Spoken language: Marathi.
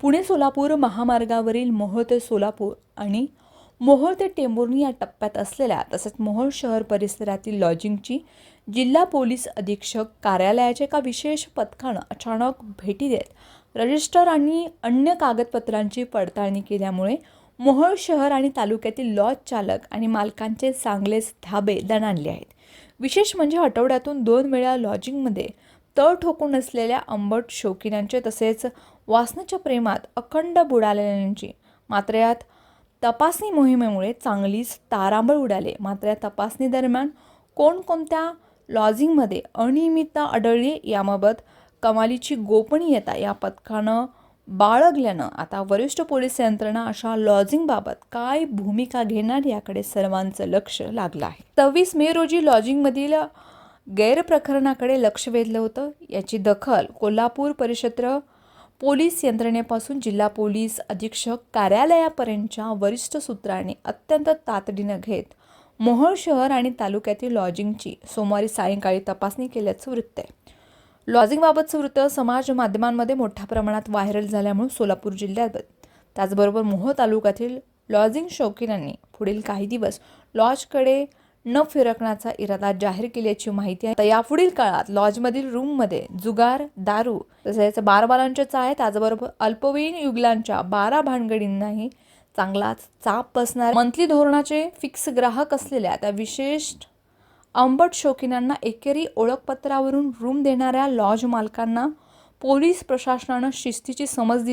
पुणे सोलापूर महामार्गावरील मोहोळ ते सोलापूर आणि मोहोळ ते टेंभुर्णी या टप्प्यात असलेल्या तसंच मोहोळ शहर परिसरातील लॉजिंगची जिल्हा पोलीस अधीक्षक कार्यालयाच्या एका विशेष पथकानं अचानक भेटी देत रजिस्टर आणि अन्य कागदपत्रांची पडताळणी केल्यामुळे मोहोळ शहर आणि तालुक्यातील लॉज चालक आणि मालकांचे चांगलेच धाबे दणाणले आहेत. विशेष म्हणजे आठवड्यातून दोन वेळा लॉजिंगमध्ये तळ ठोकून असलेल्या आंबट शौकीनांचे तसेच वासनाच्या प्रेमात अखंड बुडालेल्यांची मात्र यात तपासणी मोहिमेमुळे चांगलीच तारांबळ उडाले. मात्र या तपासणी दरम्यान कोणकोणत्या लॉजिंगमध्ये अनियमितता आढळली याबाबत कमालीची गोपनीयता या पथकानं बाळगल्यानं आता वरिष्ठ पोलीस यंत्रणा अशा लॉजिंगबाबत काय भूमिका घेणार याकडे सर्वांचं लक्ष लागलं आहे. सव्वीस मे रोजी लॉजिंगमधील गैरप्रकरणाकडे लक्ष वेधलं होतं. याची दखल कोल्हापूर परिषद पोलीस यंत्रणेपासून जिल्हा पोलीस अधीक्षक कार्यालयापर्यंतच्या वरिष्ठ सूत्रांनी अत्यंत तातडीनं घेत मोहोळ शहर आणि तालुक्यातील लॉजिंगची सोमवारी सायंकाळी तपासणी केल्याचं वृत्त आहे. लॉजिंगबाबतचं वृत्त समाज माध्यमांमध्ये मोठ्या प्रमाणात व्हायरल झाल्यामुळे सोलापूर जिल्ह्यात त्याचबरोबर मोहोळ तालुक्यातील लॉजिंग शौकीनांनी पुढील काही दिवस लॉजकडे न फिरकण्याचा इरादा जाहीर केल्याची माहिती आहे. तर यापुढील काळात लॉजमधील रूममध्ये जुगार दारू तसेच बारबालांच्या चाय त्याचबरोबर अल्पवयीन युगलांच्या बारा भानगडींनाही चांगलाच चाप बसणार. मंथली धोरणाचे फिक्स ग्राहक असलेल्या त्या विशेष अंबट शौकीनांना एकेरी ओळखपत्रावरून रूम देणाऱ्या लॉज मालकांना पोलीस प्रशासनानं शिस्तीची समज दिली.